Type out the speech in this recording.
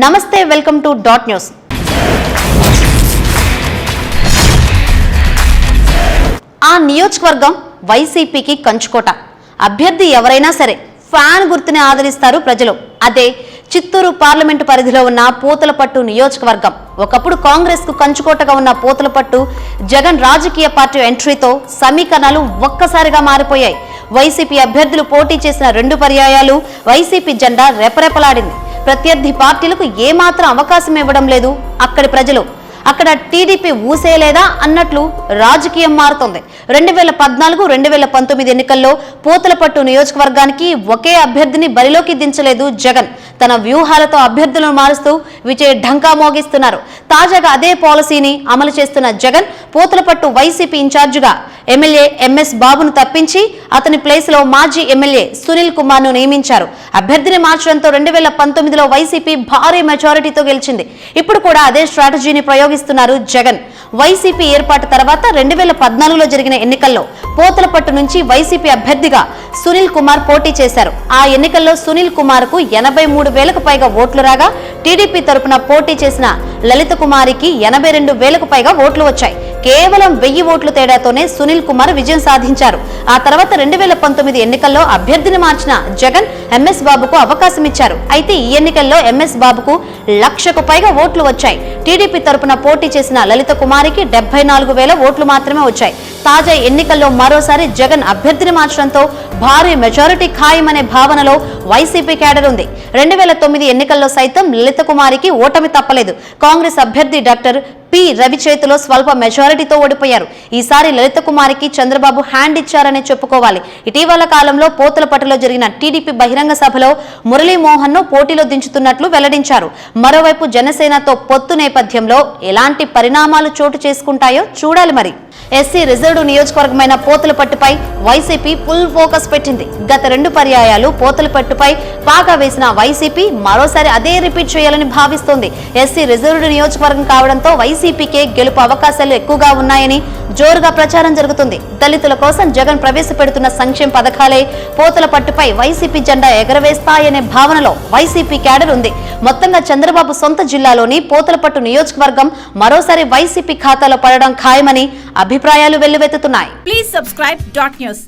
నమస్తే welcome to dot news. ఆ నియోజకవర్గం వైసీపీకి కంచుకోట. అభ్యర్థి ఎవరైనా సరే ఫ్యాన్ గుర్తుని ఆదరిస్తారు ప్రజలు. అదే చిత్తూరు పార్లమెంటు పరిధిలో ఉన్న పూతలపట్టు నియోజకవర్గం. ఒకప్పుడు కాంగ్రెస్కు కంచుకోటగా ఉన్న పూతలపట్టు జగన్ రాజకీయ పార్టీ ఎంట్రీతో సమీకరణాలు ఒక్కసారిగా మారిపోయాయి. వైసీపీ అభ్యర్థులు పోటీ చేసిన రెండు పర్యాయాలు వైసీపీ జెండా రెపరెపలాడింది. ప్రత్యర్థి పార్టీలకు ఏమాత్రం అవకాశం ఇవ్వడం లేదు. అక్కడి ప్రజలు అక్కడ టీడీపీ ఊసేలేదా అన్నట్లు రాజకీయం మారుతోంది. రెండు వేల పద్నాలుగు రెండు వేల పంతొమ్మిది ఎన్నికల్లో పూతలపట్టు నియోజకవర్గానికి ఒకే అభ్యర్థిని బరిలోకి దించలేదు జగన్. తన వ్యూహాలతో అభ్యర్థులను మారుస్తూ విజయ్ ఢంకా మోగిస్తున్నారు. తాజాగా అదే పాలసీని అమలు చేస్తున్న జగన్ పోతలపట్టు వైసీపీ ఇన్ఛార్జిగా ఎమ్మెల్యే ఎంఎస్ బాబును తప్పించి అతని ప్లేస్లో మాజీ ఎమ్మెల్యే సునీల్ కుమార్ను నియమించారు. అభ్యర్థిని మార్చడంతో రెండు వేల పంతొమ్మిదిలో వైసీపీ భారీ మెజారిటీతో గెలిచింది. ఇప్పుడు కూడా అదే స్ట్రాటజీని ప్రయోగిస్తున్నారు జగన్. వైసీపీ ఏర్పాటు తర్వాత రెండు వేల పద్నాలుగులో జరిగిన ఎన్నికల్లో పోతలపట్టు నుంచి వైసీపీ అభ్యర్థిగా సునీల్ కుమార్ పోటీ చేశారు. ఆ ఎన్నికల్లో సునీల్ కుమార్కు ఎనభై మూడు వేలకు పైగా ఓట్లు రాగా టీడీపీ తరపున పోటీ చేసిన లలిత కుమారికి ఎనభై రెండు వేలకు పైగా ఓట్లు వచ్చాయి. కేవలం వెయ్యి ఓట్లు తేడాతోనే సునీల్ కుమార్ విజయం సాధించారు. ఆ తర్వాత రెండు వేల పంతొమ్మిది ఎన్నికల్లో అభ్యర్థిని మార్చిన జగన్ ఎంఎస్ బాబుకు అవకాశం ఇచ్చారు. అయితే ఈ ఎన్నికల్లో ఎంఎస్ బాబుకు లక్షకు పైగా ఓట్లు వచ్చాయి. టీడీపీ తరపున పోటీ చేసిన లలిత కుమారికి డెబ్బై నాలుగు వేల ఓట్లు మాత్రమే వచ్చాయి. తాజా ఎన్నికల్లో మరోసారి జగన్ అభ్యర్థిని మార్చడంతో భారీ మెజారిటీ ఖాయమనే భావనలో వైసీపీ కేడర్ ఉంది. రెండు వేల తొమ్మిది ఎన్నికల్లో సైతం లలిత కుమారికి ఓటమి తప్పలేదు. కాంగ్రెస్ అభ్యర్థి డాక్టర్ పి రవి చేతిలో స్వల్ప మెజారిటీతో ఓడిపోయారు. ఈసారి లలిత కుమారికి చంద్రబాబు హ్యాండ్ ఇచ్చారని చెప్పుకోవాలి. ఇటీవల కాలంలో పోతులపట్టులో జరిగిన టీడీపీ బహిరంగ సభలో మురళీమోహన్ను పోటీలో దించుతున్నట్లు వెల్లడించారు. మరోవైపు జనసేనతో పొత్తు నేపథ్యంలో ఎలాంటి పరిణామాలు చోటు చేసుకుంటాయో చూడాలి మరి. ఎస్సీ రిజర్వ్డ్ నియోజకవర్గమైన పోతులపట్టుపై వైసీపీ ఫుల్ ఫోకస్ పెట్టింది. గత రెండు పర్యాయాలు పోతులపట్టుపై పాగా వేసిన వైసీపీ మరోసారి అదే రిపీట్ చేయాలని భావిస్తోంది. ఎస్సీ రిజర్వ్డ్ నియోజకవర్గం కావడంతో వైసీపీకే గెలుపు అవకాశాలు ఎక్కువగా ఉన్నాయని జోరుగా ప్రచారం జరుగుతుంది. దళితుల కోసం జగన్ ప్రవేశపెడుతున్న సంక్షేమ పథకాలే పోతల పట్టుపై వైసీపీ జెండా ఎగరవేస్తాయనే భావనలో వైసీపీ క్యాడర్ ఉంది. మొత్తంగా చంద్రబాబు సొంత జిల్లాలోని పోతలపట్టు నియోజకవర్గం మరోసారి వైసీపీ ఖాతాలో పడడం ఖాయమని అభిప్రాయాలు వెల్లువెత్తుతున్నాయి. Please subscribe dot news